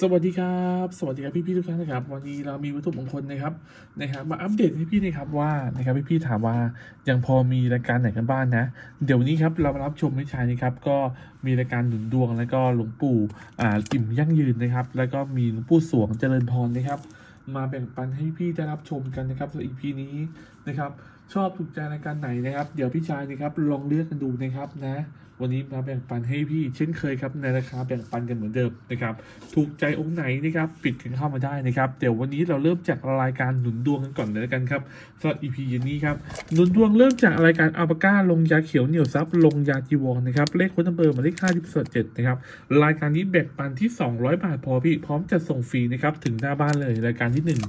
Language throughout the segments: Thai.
สวัสดีครับ สวัสดีครับพี่ๆทุกท่านนะครับ วันนี้เรามีวัตถุมงคลนะครับนะครับ มาอัปเดตให้พี่นะครับว่านะครับพี่ๆถามว่ายังพอมีรายการไหนกันบ้างนะเดี๋ยววันนี้ครับเรามารับชมไม่ใช่นะครับ ก็มีรายการหนุนดวง แล้วก็หลวงปู่อ่าอิ่มยั่งยืนนะครับ แล้วก็มีหลวงปู่สวงเจริญพรนะครับ มาแบ่งปันให้พี่ได้รับชมกันนะครับสำหรับ EP นี้นะครับ ชอบถูกใจรายการไหนนะครับ เดี๋ยวพี่ชายนะครับลองเลือกกันดูนะครับนะ วันนี้มาแบ่งปันให้พี่เช่นเคยครับในราคาแบ่งปันกันเหมือนเดิมนะครับ ถูกใจองค์ไหนนะครับปิดกันเข้ามาได้นะครับเดี๋ยววันนี้เราเริ่มจากรายการหนุนดวงกันก่อนเลยแล้วกันครับสำหรับ EP เย็นนี้ครับหนุนดวงเริ่มจากรายการอัลปาก้าลงยาเขียวเหนียวซับลงยาจีวรนะครับเลขคนนัมเบอร์มาเลขห้าที่สดเจ็ดนะครับรายการนี้แบ่งปันที่ 200 บาทพอพี่พร้อมจะส่งฟรีนะครับถึงหน้าบ้านเลยรายการที่หนึ่ง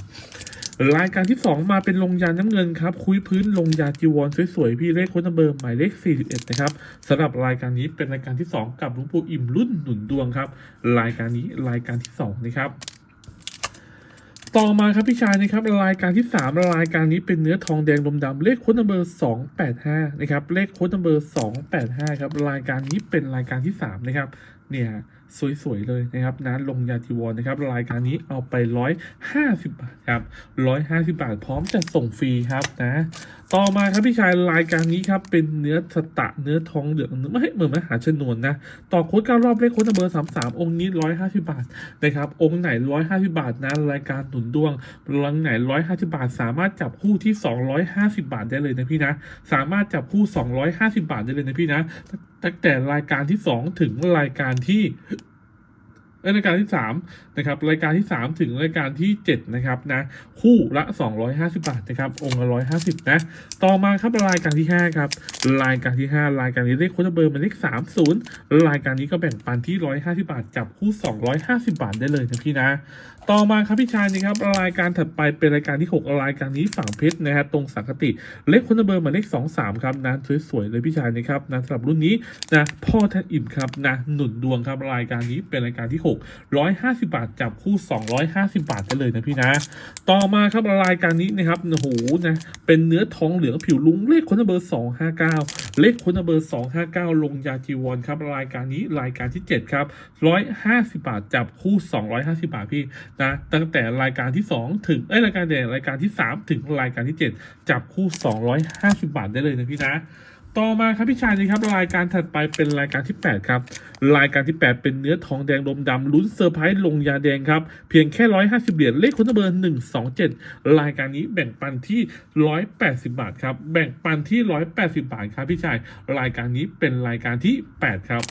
รายการที่ 2 มาเป็นลงยาน้ำเงินครับ คุยพื้นลงยาจีวรสวยๆ พี่เลขโค้ดนัมเบอร์หมายเลข 41 นะครับสำหรับรายการนี้เป็นรายการที่ 2 กับหลวงปู่อิ่มรุ่นหนุนดวงครับ รายการนี้รายการที่ 2 นะครับต่อมาครับพี่ชายนะครับรายการที่ 3 รายการนี้เป็นเนื้อทองแดงลมดำเลขโค้ดนัมเบอร์285นะครับเลขโค้ดนัมเบอร์285ครับรายการนี้เป็นรายการที่3นะครับ เนี่ยสวยๆเลยนะครับนะลงยาจีวรนะครับรายการนี้เอาไปร้อยห้าสิบบาทครับร้อยห้าสิบาท พร้อมจะส่งฟรีครับนะต่อมาครับพี่ชายรายการนี้ครับเป็นเนื้อสตะเนื้อทองเหลืองไม่เหมือนมหาชนวนนะต่อโค้ดก้ารอบเลขโค้ดนัมเบอร์สามสามองค์นี้ร้อยห้าสิบาทนะครับองค์ไหนร้อยห้าสิบาทนะรายการหนุนดวงรังไหนร้อยห้าสิบาท สามารถจับคู่ที่สองร้อยห้าสิบาทได้เลยนะพี่นะสามารถจับคู่สองร้อยห้าสิบาทได้เลยนะพี่นะตั้งแต่รายการที่สองถึงรายการที่รายการที่สามนะครับรายการที่สามถึงรายการที่เจ็ดนะครับนะคู่ละสองร้อยห้าสิบาทนะครับองค์ละร้อยห้าสิบนะ ต่อมาครับรายการที่ห้าครับ รายการที่ห้ารายการนี้เลขโค้ดเบอร์มันเลขสามศูนย์รายการนี้ก็แบ่งปันที่ร้อยห้าสิบาท จับคู่สองร้อยห้าสิบาทได้เลยนะพี่นะ ต่อมาครับพี่ชายนะครับรายการถัดไปเป็นรายการที่ 6 รายการนี้ฝั่งเพชรนะฮะตรงสังคติเลขคุณเบอร์หมายเลข2 3ครับนะสวยๆเลยพี่ชายนะครับนะสำหรับรุ่นนี้นะพ่อท่านอิ่มครับนะหนุนดวงครับรายการนี้เป็นรายการที่ 6 150 บาทจับคู่ 250 บาทได้เลยนะพี่นะ ต่อมาครับรายการนี้นะครับโอ้โหนะเป็นเนื้อทองเหลืองผิวลุ้งเลขคุณเบอร์259 เลขคุณเบอร์ 259 ลงยาจีวอนครับ รายการนี้รายการที่ 7 ครับ 150 บาท จับคู่ 250 บาทพี่นะตั้งแต่รายการที่ 2 ถึงเอ้ยรายการเด่นรายการที่ 3 ถึงรายการที่ 7 จับคู่ 250 บาทได้เลยนะพี่นะ ต่อมาครับพี่ชายนะครับรายการถัดไปเป็นรายการที่ 8 ครับ รายการที่ 8 เป็นเนื้อทองแดงลมดำลุ้นเซอร์ไพรส์ลงยาแดงครับ เพียงแค่ 150 เหรียญเลขคุณเบอร์ 127 รายการนี้แบ่งปันที่ 180 บาทครับ แบ่งปันที่ 180 บาทครับพี่ชาย รายการนี้เป็นรายการที่ 8 ครับ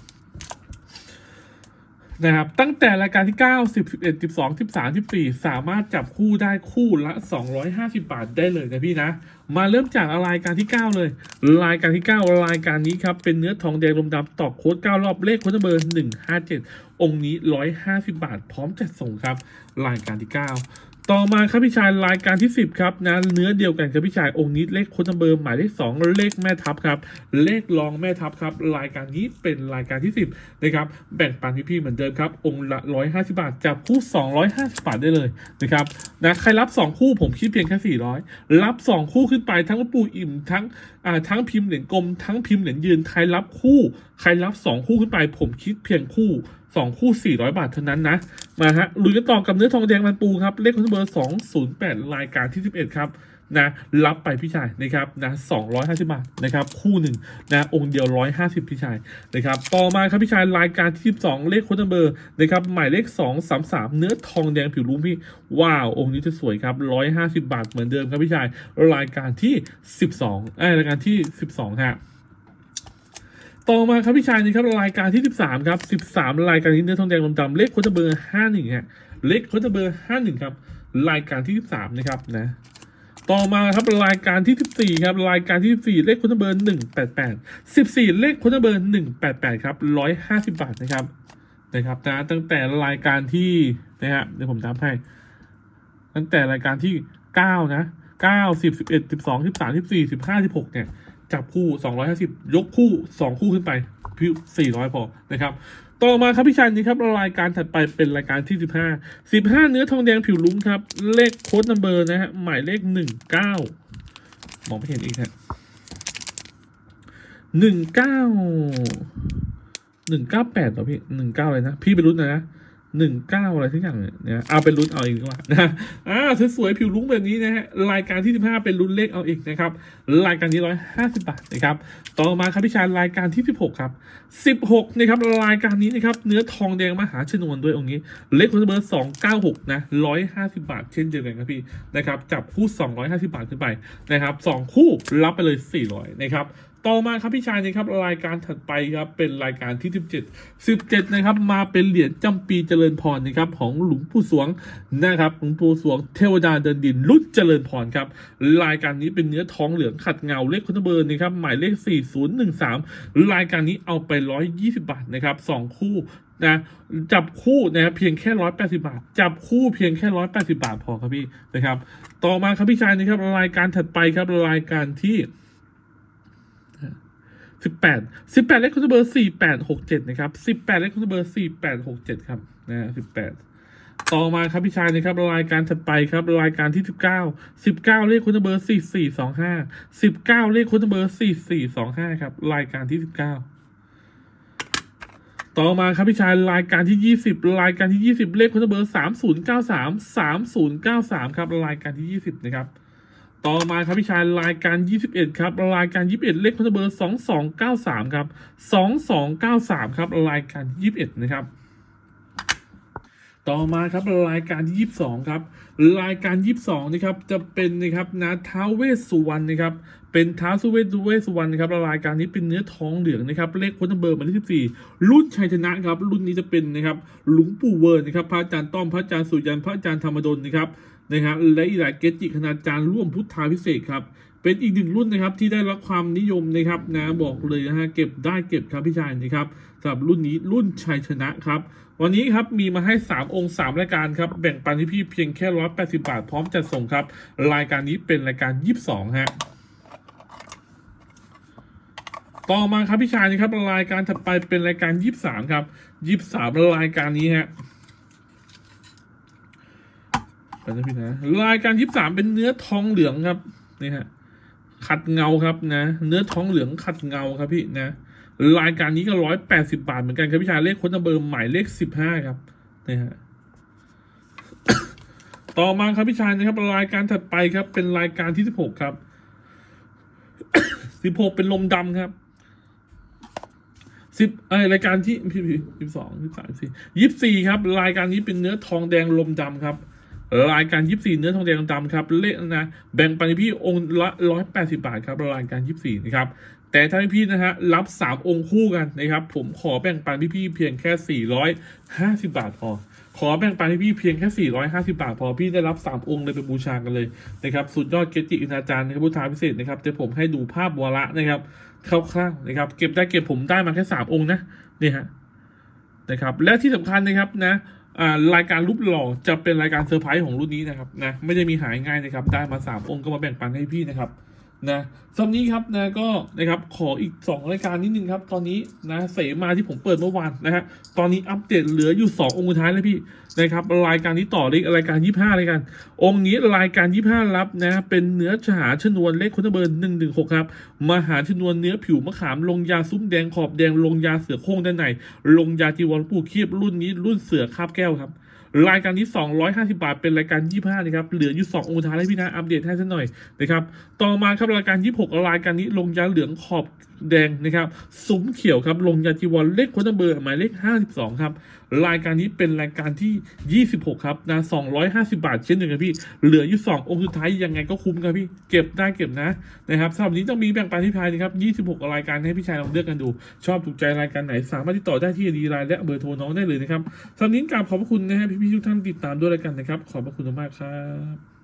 นะครับ ตั้งแต่รายการที่ 9 10 11 12 13 14 สามารถจับคู่ได้คู่ละ 250 บาทได้เลยนะพี่นะ มาเริ่มจากรายการที่ 9 เลย รายการที่ 9 รายการนี้ครับ เป็นเนื้อทองแดงลมดำตอกโค้ด 9 รอบเลขโค้ดเบอร์ 157 องค์นี้ 150 บาท พร้อมจัดส่งครับ รายการที่ 9 ต่อมาครับพี่ชายรายการที่ 10ครับนะเนื้อเดียวกันครับพี่ชายองค์นี้เลขโค้ดเบอร์หมายเลข2เลขแม่ทัพครับเลขรองแม่ทัพครับรายการนี้เป็นรายการที่ 10นะครับแบ่งปันพี่ๆเหมือนเดิมครับองค์ละ 150 บาทจับคู่ 250 บาทได้เลยนะครับนะใครรับ 2 คู่ผมคิดเพียงแค่ 400 รับ 2 คู่ขึ้นไปทั้งปูอิ่มทั้งอ่าทั้งพิมพ์เหรียญกลมทั้งพิมพ์เหรียญยืนใครรับคู่ ใครรับ 2 คู่ขึ้นไป ผมคิดเพียงคู่ 2คู่400บาทเท่านั้นนะ มาฮะลุยกันต่อกับเนื้อทองแดงมันปูครับ เลขคุณเบอร์208รายการที่11ครับนะรับไปพี่ชายนะครับนะ250บาทนะครับ คู่หนึ่งนะองค์เดียว150พี่ชายนะครับต่อมาครับพี่ชายรายการที่12เลขคุณเบอร์นะครับหมายเลข233เนื้อทองแดงผิวลุ้งพี่ว้าวองค์นี้จะสวยครับ150บาทเหมือนเดิมครับพี่ชายรายการที่12เอ้ยรายการที่12ฮะ ต่อมาครับพี่ชายนี่ครับรายการที่ 13 ครับ 13 รายการนี้เนื้อทองแดงลมดำเลขโค้ดเบอร์51ฮะเลขโค้ดเบอร์51ครับรายการที่ 13 นะครับนะต่อมาครับรายการที่ 14 ครับรายการที่ 14 เลขโค้ดเบอร์ 188 14 เลขโค้ดเบอร์ 188 ครับ 150 บาทนะครับนะครับนะตั้งแต่รายการที่นะฮะเดี๋ยวผมทำให้ ตั้งแต่รายการที่ 9 นะ 9 10 11 12 13 14 15 16 เนี่ย จับคู่250ยกคู่2คู่ขึ้นไปพิว400พอนะครับ ต่อมาครับพี่ชัยนี่ครับรายการถัดไปเป็นรายการที่15 15เนื้อทองแดงผิวลุ้งครับ เลขโค้ดนัมเบอร์นะฮะหมายเลข19มองไม่เห็นอีกฮะ19 198เหรอพี่19เลยนะ พี่ไปรุ่นนะนะ หนึ่งเก้าอะไรทุกอย่างเนี่ยเอาเป็นลุ้นเอาเองดีกว่านะอ่าสวยๆผิวลุ้งแบบนี้นะฮะรายการที่สิบห้าเป็นลุ้นเลขเอาเองนะครับรายการนี้ร้อยห้าสิบบาทนะครับต่อมาครับพี่ชายรายการที่สิบหกครับสิบหกนะครับรายการนี้นะครับเนื้อทองแดงมหาชนวนด้วยองค์นี้ เลขคุณเบอร์สองเก้าหกนะร้อยห้าสิบาท เช่นเดียวกันครับพี่นะครับจับคู่สองร้อยห้าสิบาทขึ้นไปนะครับสองคู่รับไปเลยสี่ร้อยนะครับ ต่อมาครับพี่ชายนะครับรายการถัดไปครับเป็นรายการที่ 17 17นะครับมาเป็นเหรียญจำปีเจริญพรนะครับของหลวงปู่สวงนะครับหลวงปู่สวงเทวดาเดินดินรุ่นเจริญพรครับรายการนี้เป็นเนื้อทองเหลืองขัดเงาเลขคุณเบอร์นะครับหมายเลข 4013 รายการนี้เอาไป 120 บาทนะครับสองคู่นะจับคู่นะครับเพียงแค่180บาท จับคู่เพียงแค่180บาทพอครับพี่นะครับ ต่อมาครับพี่ชายนะครับรายการถัดไปครับรายการที่ สิบแปดสิบแปดเลขคุณเบอร์สี่แปดหกเจ็ดนะครับสิบแปดเลขคุณเบอร์สี่แปดหกเจ็ดครับนะสิบแปดต่อมาครับพี่ชายนะครับรายการถัดไปครับรายการที่สิบเก้าสิบเก้าเลขคุณเบอร์สี่สี่สองห้าสิบเก้าเลขคุณเบอร์สี่สี่สองห้าครับรายการที่สิบเก้าต่อมาครับพี่ชายรายการที่20รายการที่20เลขคุณเบอร์3093 3093ครับรายการที่20นะครับ ต่อมาครับพี่ชายรายการ 21 ครับ รายการ 21 เลขคุณเบอร์ 2293 ครับ 2293 ครับ รายการที่21 นะครับ ต่อมาครับรายการที่22 ครับ รายการ 22 นะครับ จะเป็นนะครับนาท้าวเวสสุวรรณนะครับ เป็นท้าวสุเวสุเวสสุวรรณครับ รายการนี้เป็นเนื้อทองเหลืองนะครับ เลขโค้ดนัมเบอร์หมายเลข14 รุ่นชัยชนะครับ รุ่นนี้จะเป็นนะครับ หลวงปู่เวิร์นนะครับ พระอาจารย์ต้อม พระอาจารย์สุยัน พระอาจารย์ธรรมดลนะครับ นะครับและอีกหลายเกจิคณาจารย์ร่วมพุทธาพิเศษครับ เป็นอีกหนึ่งรุ่นนะครับที่ได้รับความนิยมนะครับนะบอกเลยนะฮะเก็บได้เก็บครับพี่ชายนะครับสำหรับรุ่นนี้รุ่นชัยชนะครับ วันนี้ครับมีมาให้ 3 องค์ 3 รายการครับแบ่งปันที่พี่เพียงแค่180บาทพร้อมจัดส่งครับ รายการนี้เป็นรายการ 22ฮะต่อมาครับพี่ชายนะครับรายการถัดไปเป็นรายการ 23 ครับ 23 รายการนี้ฮะ ไปนะพี่นะรายการ23เป็นเนื้อทองเหลืองครับนี่ฮะขัดเงาครับนะ เนื้อท้องเหลืองขัดเงาครับพี่นะรายการนี้ก็ร้อยแปดสิบาทเหมือนกันครับพี่ชายเลขค้นเบอร์หมายเลขสิบห้าครับนี่ฮะต่อมาครับพี่ชายนะครับรายการถัดไปครับ เป็นรายการที่สิบหกครับสิบหกเป็นลมดำครับสิบไอรายการที่พี่พี่สิบสองสิบสามสี่ยี่สี่ครับ รายการนี้เป็นเนื้อทองแดงลมดำครับ รายการยี่สี่เนื้อทองแดงดำครับเลขนะแบ่งปันให้พี่องค์ละร้อยแปดสิบาทครับรายการยี่สี่นะครับแต่ถ้าพี่นะฮะรับสามองค์คู่กันนะครับผมขอแบ่งปันพี่พี่ๆเพียงแค่สี่ร้อยห้าสิบาทพอขอแบ่งปันให้พี่เพียงแค่สี่ร้อยห้าสิบาท พอพี่ได้รับสามองค์เลยไปบูชากันเลยนะครับ สุดยอดเกจิอินาจารย์นะครับพุทธาพิเศษนะครับเดี๋ยวผมให้ดูภาพวาระนะครับคร่าวๆนะครับ เก็บได้เก็บผมได้มาแค่สามองค์นะนี่ฮะนะครับ และที่สำคัญนะครับนะ อ่ารายการรูปหล่อจะเป็นรายการเซอร์ไพรส์ของรุ่นนี้นะครับนะไม่ได้มีหายง่ายนะครับได้มาสามองค์ก็มาแบ่งปันให้พี่นะครับ นะสำหรับนี้ครับนะก็นะครับขออีก 2 รายการนิดนึงครับ ตอนนี้นะเสมาที่ผมเปิดเมื่อวานนะฮะตอนนี้อัปเดตเหลืออยู่ 2 องค์ท้ายแล้วพี่นะครับรายการนี้ต่อเลขรายการ 25รายการองค์นี้รายการ 25 รับนะเป็นเนื้อฉาชนวนเลขคุณเบอร์116 ครับมหาชนวนเนื้อผิวมะขามลงยาซุ้มแดงขอบแดงลงยาเสือโคร่งด้านในลงยาจีวรปู่คียบรุ่นนี้รุ่นเสือคาบแก้วครับ รายการนี้ 250 บาท เป็นรายการ 25 นะครับ เหลืออยู่ 2 องค์ท้ายให้พี่นะ อัปเดตให้สักหน่อยนะครับ ต่อมาครับรายการ 26 รายการนี้ลงยาเหลืองขอบแดงนะครับซุ้มเขียวครับลงยาจีวรเลขคนเบอร์หมายเลข 52 ครับ รายการนี้เป็นรายการที่ 26 ครับนะ250 บาทเช่นเดียวกันพี่ เหลืออยู่ 2 องค์สุดท้ายยังไงก็คุ้มครับพี่ เก็บได้เก็บนะนะครับสำหรับนี้ต้องมีแบ่งปันที่พายนะครับ26 รายการให้พี่ชายลองเลือกกันดู ชอบถูกใจรายการไหน สามารถติดต่อได้ที่ดีไลน์และเบอร์โทรน้องได้เลยนะครับสำหรับนี้กราบขอบพระคุณนะฮะพี่ๆทุกท่านติดตามด้วยรายกันนะครับขอบพระคุณมากครับ